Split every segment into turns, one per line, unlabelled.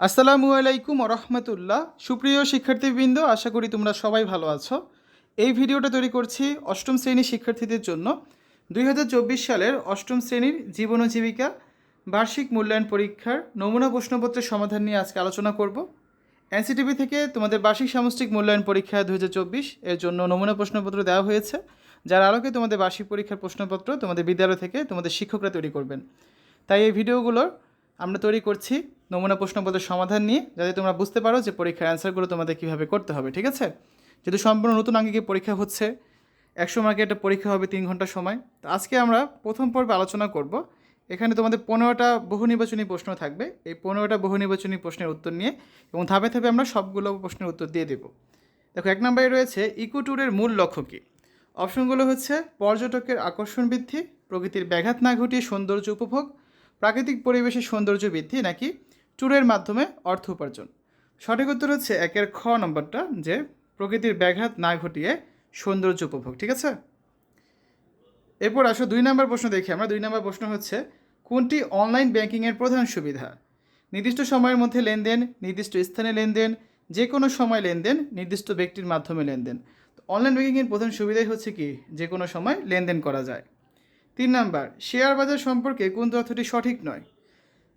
আসসালামু আলাইকুম রহমতুল্লাহ সুপ্রিয় শিক্ষার্থীবৃন্দ, আশা করি তোমরা সবাই ভালো আছো। এই ভিডিওটা তৈরি করছি অষ্টম শ্রেণির শিক্ষার্থীদের জন্য। দুই হাজার চব্বিশ সালের অষ্টম শ্রেণির জীবন ও জীবিকা বার্ষিক মূল্যায়ন পরীক্ষার নমুনা প্রশ্নপত্রের সমাধান নিয়ে আজকে আলোচনা করব। এনসিটিভি থেকে তোমাদের বার্ষিক সামষ্টিক মূল্যায়ন পরীক্ষা দুই হাজার চব্বিশ এর জন্য নমুনা প্রশ্নপত্র দেওয়া হয়েছে। যার আলোকে তোমাদের বার্ষিক পরীক্ষার প্রশ্নপত্র তোমাদের বিদ্যালয় থেকে তোমাদের শিক্ষকরা তৈরি করবেন। তাই এই ভিডিওগুলোর আমরা তৈরি করছি নমুনা প্রশ্নপত্রের সমাধান নিয়ে, যাতে তোমরা বুঝতে পারো যে পরীক্ষার অ্যান্সারগুলো তোমাদের কীভাবে করতে হবে, ঠিক আছে? যেহেতু সম্পূর্ণ নতুন আঙ্গিকে পরীক্ষা হচ্ছে, একশো মার্কের একটা পরীক্ষা হবে তিন ঘণ্টা সময়। তো আজকে আমরা প্রথম পর্বে আলোচনা করব। এখানে তোমাদের পনেরোটা বহু নির্বাচনী প্রশ্ন থাকবে। এই পনেরোটা বহু নির্বাচনী প্রশ্নের উত্তর নিয়ে এবং ধাপে ধাপে আমরা সবগুলো প্রশ্নের উত্তর দিয়ে দেবো। দেখো, এক নম্বরে রয়েছে ইকো ট্যুরের মূল লক্ষ্য কী? অপশনগুলো হচ্ছে, পর্যটকের আকর্ষণ বৃদ্ধি, প্রকৃতির ব্যাঘাত না ঘটিয়ে সৌন্দর্য উপভোগ, প্রাকৃতিক পরিবেশের সৌন্দর্য বৃদ্ধি নাকি ট্যুরের মাধ্যমে অর্থ উপার্জন। সঠিক উত্তর হচ্ছে একের খ নম্বরটা, যে প্রকৃতির ব্যাঘাত না ঘটিয়ে সৌন্দর্য উপভোগ, ঠিক আছে? এরপর আসো দুই নম্বর প্রশ্ন দেখি আমরা। দুই নম্বর প্রশ্ন হচ্ছে, কোনটি অনলাইন ব্যাংকিংয়ের প্রধান সুবিধা? নির্দিষ্ট সময়ের মধ্যে লেনদেন, নির্দিষ্ট স্থানে লেনদেন যে কোনো সময় লেনদেন, নির্দিষ্ট ব্যক্তির মাধ্যমে লেনদেন। অনলাইন ব্যাংকিংয়ের প্রধান সুবিধাই হচ্ছে কি? যে কোনো সময় লেনদেন করা যায়। তিন নাম্বার, শেয়ার বাজার সম্পর্কে কোন তথ্যটি সঠিক নয়?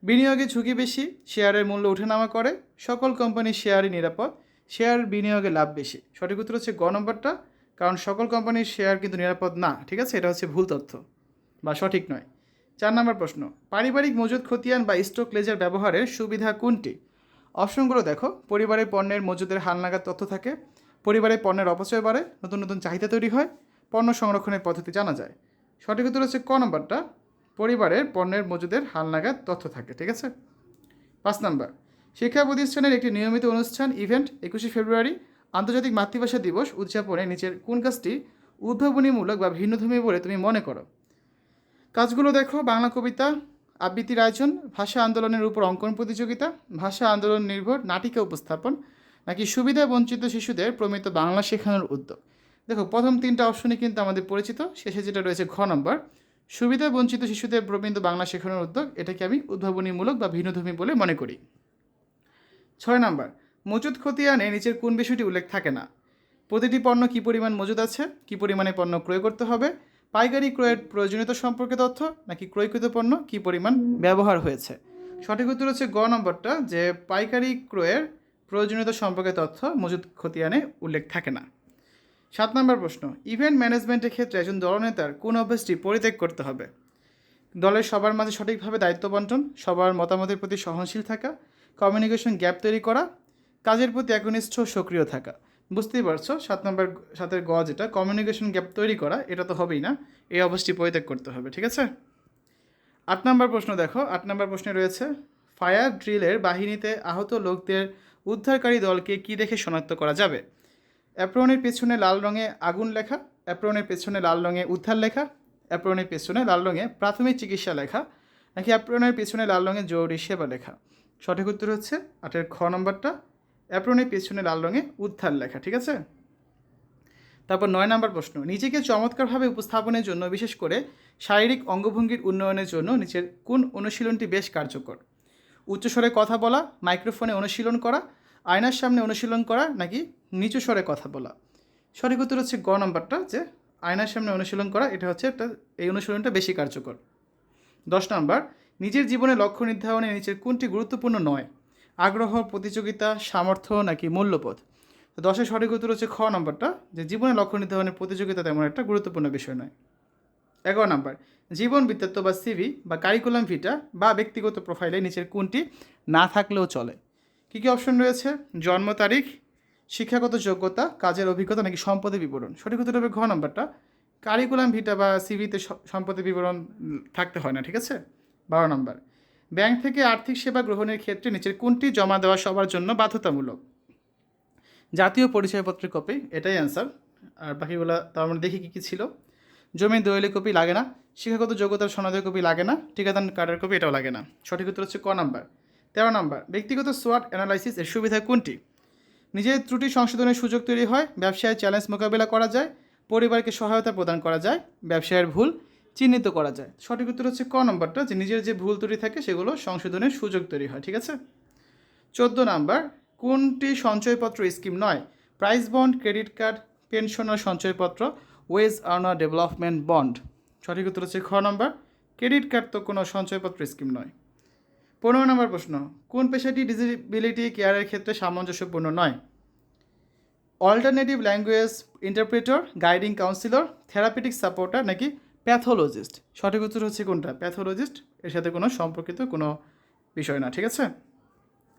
বিনিয়োগে ঝুঁকি বেশি, শেয়ারের মূল্য ওঠানামা করে, সকল কোম্পানির শেয়ারই নিরাপদ, শেয়ার বিনিয়োগে লাভ বেশি। সঠিক উত্তর হচ্ছে গ নম্বরটা, কারণ সকল কোম্পানির শেয়ার কিন্তু নিরাপদ না, ঠিক আছে? এটা হচ্ছে ভুল তথ্য, বা সঠিক নয়। চার নম্বর প্রশ্ন, পারিবারিক মজুদ খতিয়ান বা স্টক লেজার ব্যবহারের সুবিধা কোনটি? অপশনগুলো দেখো, পরিবারের পণ্যের মজুদের হালনাগাদ তথ্য থাকে, পরিবারের পণ্যের অপচয় বাড়ে, নতুন নতুন চাহিদা তৈরি হয়, পণ্য সংরক্ষণের পদ্ধতি জানা যায়। সঠিক উত্তর হচ্ছে ক নম্বরটা পরিবারের পণ্যের মজুদের হালনাগাদ তথ্য থাকে, ঠিক আছে? পাঁচ নাম্বার, শিক্ষা প্রতিষ্ঠানের একটি নিয়মিত অনুষ্ঠান ইভেন্ট একুশে ফেব্রুয়ারি, আন্তর্জাতিক মাতৃভাষা দিবস উদযাপনে নিচের কোন কাজটি উদ্ভাবনীমূলক বা ভিন্নধর্মী বলে তুমি মনে করো? কাজগুলো দেখো, বাংলা কবিতা, আবৃত্তির আয়োজন, ভাষা আন্দোলনের উপর অঙ্কন প্রতিযোগিতা, ভাষা আন্দোলন নির্ভর নাটিকা উপস্থাপন, নাকি সুবিধা বঞ্চিত শিশুদের প্রমিত বাংলা শেখানোর উদ্যোগ? দেখো, প্রথম তিনটা অপশনই কিন্তু আমাদের পরিচিত, শেষে যেটা রয়েছে ঘ নম্বর সুবিধা বঞ্চিত শিশুদের প্রবৃন্দ বাংলা শেখানোর উদ্যোগ, এটাকে আমি উদ্ভাবনীমূলক বা ভিন্নধর্মী বলে মনে করি। ছয় নম্বর, মজুদ খতিয়ানে নিচের কোন বিষয়টি উল্লেখ থাকে না? প্রতিটি পণ্য কী পরিমাণ মজুদ আছে? কী পরিমাণে পণ্য ক্রয় করতে হবে? পাইকারি ক্রয়ের প্রয়োজনীয়তা সম্পর্কে তথ্য? নাকি ক্রয়কৃত পণ্য কী পরিমাণ ব্যবহার হয়েছে? সঠিক উত্তর হচ্ছে গ নম্বরটা, যে পাইকারি ক্রয়ের প্রয়োজনীয়তা সম্পর্কে তথ্য মজুদ খতিয়ানে উল্লেখ থাকে না। সাত নম্বর প্রশ্ন ইভেন্ট ম্যানেজমেন্টের ক্ষেত্রে একজন দলনেতার কোন অভ্যাসটি পরিত্যাগ করতে হবে? দলের সবার মাঝে সঠিকভাবে দায়িত্ব বন্টন সবার মতামতের প্রতি সহনশীল থাকা কমিউনিকেশন গ্যাপ তৈরি করা, কাজের প্রতি একনিষ্ঠ সক্রিয় থাকা। বুঝতেই পারছ, সাত নম্বর সাতের গ যেটা কমিউনিকেশন গ্যাপ তৈরি করা, এটা তো হবেই না, এই অভ্যাসটি পরিত্যাগ করতে হবে, ঠিক আছে? আট নম্বর প্রশ্ন দেখো, আট নম্বর প্রশ্নে রয়েছে ফায়ার ড্রিলের বাহিনীতে আহত লোকদের উদ্ধারকারী দলকে কী দেখে শনাক্ত করা যাবে? অ্যাপ্রনের পেছনে লাল রঙে আগুন লেখা, অ্যাপ্রনের পেছনে লাল রঙে উদ্ধার লেখা, অ্যাপ্রনের পেছনে লাল রঙে প্রাথমিক চিকিৎসা লেখা, নাকি অ্যাপ্রনের পেছনে লাল রঙে জরুরি সেবা লেখা। সঠিক উত্তর হচ্ছে আটের খ নম্বরটা, অ্যাপ্রনের পেছনে লাল রঙে উদ্ধার লেখা, ঠিক আছে? তারপর নয় নম্বর প্রশ্ন, নিজেকে চমৎকারভাবে উপস্থাপনের জন্য, বিশেষ করে শারীরিক অঙ্গভঙ্গির উন্নয়নের জন্য নিচের কোন অনুশীলনটি বেশ কার্যকর? উচ্চস্বরে কথা বলা, মাইক্রোফোনে অনুশীলন করা আয়নার সামনে অনুশীলন করা নাকি নিচু স্বরে কথা বলা। সঠিক উত্তর হচ্ছে গ নম্বরটা যে আয়নার সামনে অনুশীলন করা, এটা হচ্ছে একটা, এই অনুশীলনটা বেশি কার্যকর। দশ নম্বর, নিজের জীবনে লক্ষ্য নির্ধারণে নিচের কোনটি গুরুত্বপূর্ণ নয়? আগ্রহ, প্রতিযোগিতা, সামর্থ্য নাকি মূল্যবোধ? তো দশের সঠিক উত্তর হচ্ছে খ নম্বরটা যে জীবনে লক্ষ্য নির্ধারণের প্রতিযোগিতা তেমন একটা গুরুত্বপূর্ণ বিষয় নয়। এগারো নম্বর, জীবন বৃত্তান্ত বা সিভি বা কারিকুলাম ভিটা বা ব্যক্তিগত প্রোফাইলে নিচের কোনটি না থাকলেও চলে? কী কী অপশন রয়েছে? জন্ম তারিখ, শিক্ষাগত যোগ্যতা, কাজের অভিজ্ঞতা নাকি সম্পদের বিবরণ? সঠিক উত্তর হবে ঘ নম্বরটা। কারিকুলাম ভিটা বা সিভিতে সম্পদের বিবরণ থাকতে হয় না, ঠিক আছে? বারো নম্বর। ব্যাংক থেকে আর্থিক সেবা গ্রহণের ক্ষেত্রে নিচের কোনটি জমা দেওয়া সবার জন্য বাধ্যতামূলক? জাতীয় পরিচয়পত্রের কপি এটাই অ্যান্সার আর বাকিগুলো তার মানে দেখি কী কী ছিল। জমির দলিলের কপি লাগে না। শিক্ষাগত যোগ্যতার সনদের কপি লাগে না। ঠিকাদার কার্ডের কপি এটাও লাগে না। সঠিক উত্তর হচ্ছে ক নাম্বার। তেরো নম্বর, ব্যক্তিগত সোয়াট অ্যানালাইসিস এর সুবিধা কোনটি? নিজের ত্রুটি সংশোধনের সুযোগ তৈরি হয় ব্যবসায় চ্যালেঞ্জ মোকাবিলা করা যায়, পরিবারকে সহায়তা প্রদান করা যায়, ব্যবসায়ের ভুল চিহ্নিত করা যায়। সঠিক উত্তর হচ্ছে ক নম্বরটা, যে নিজের যে ভুল ত্রুটি থাকে সেগুলো সংশোধনের সুযোগ তৈরি হয়, ঠিক আছে? চোদ্দ নাম্বার, কোনটি সঞ্চয়পত্র স্কিম নয়? Prize bond credit card pensioner সঞ্চয়পত্র ওয়েজ আর্নার ডেভেলপমেন্ট বন্ড সঠিক উত্তর হচ্ছে খ নম্বর ক্রেডিট কার্ড তো কোনো সঞ্চয়পত্র স্কিম নয়। পনেরো নম্বর প্রশ্ন, কোন পেশাটি ডিসেবিলিটি কেয়ারের ক্ষেত্রে সামঞ্জস্যপূর্ণ নয়? Alternative language interpreter guiding counsellor therapeutic supporter নাকি প্যাথোলজিস্ট সঠিক উত্তর হচ্ছে কোনটা? প্যাথোলজিস্ট এর সাথে কোনো সম্পর্কিত কোনো বিষয় না, ঠিক আছে?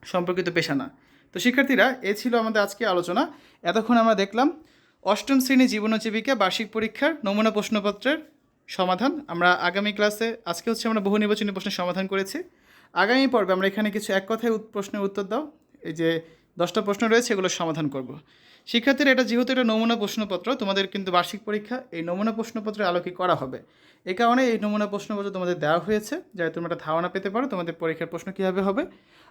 সম্পর্কিত পেশা না। তো শিক্ষার্থীরা, এ ছিল আমাদের আজকে আলোচনা। এতক্ষণ আমরা দেখলাম অষ্টম শ্রেণি জীবন জীবিকা বার্ষিক পরীক্ষার নমুনা প্রশ্নপত্রের সমাধান। আমরা আগামী ক্লাসে আজকে হচ্ছে আমরা বহু নির্বাচনী প্রশ্নের সমাধান করেছি। আগামী পর্বে আমরা এখানে কিছু এক কথায় প্রশ্নের উত্তর দাও। এই যে দশটা প্রশ্ন রয়েছে এগুলোর সমাধান করব। শিক্ষার্থীরা, এটা যেহেতু এটা নমুনা প্রশ্নপত্র, তোমাদের কিন্তু বার্ষিক পরীক্ষা এই নমুনা প্রশ্নপত্রের আলোকে করা হবে। এ কারণে এই নমুনা প্রশ্নপত্র তোমাদের দেওয়া হয়েছে, যাতে তোমরা একটা ধারণা পেতে পারো তোমাদের পরীক্ষার প্রশ্ন কীভাবে হবে।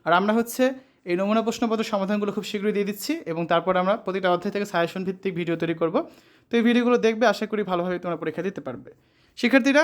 আর আমরা হচ্ছে এই নমুনা প্রশ্নপত্রের সমাধানগুলো খুব শীঘ্রই দিয়ে দিচ্ছি এবং তারপর আমরা প্রতিটা অধ্যায় থেকে সাজেশন ভিত্তিক ভিডিও তৈরি করব। তো এই ভিডিওগুলো দেখবে, আশা করি ভালোভাবে তোমরা পরীক্ষা দিতে পারবে। শিক্ষার্থীরা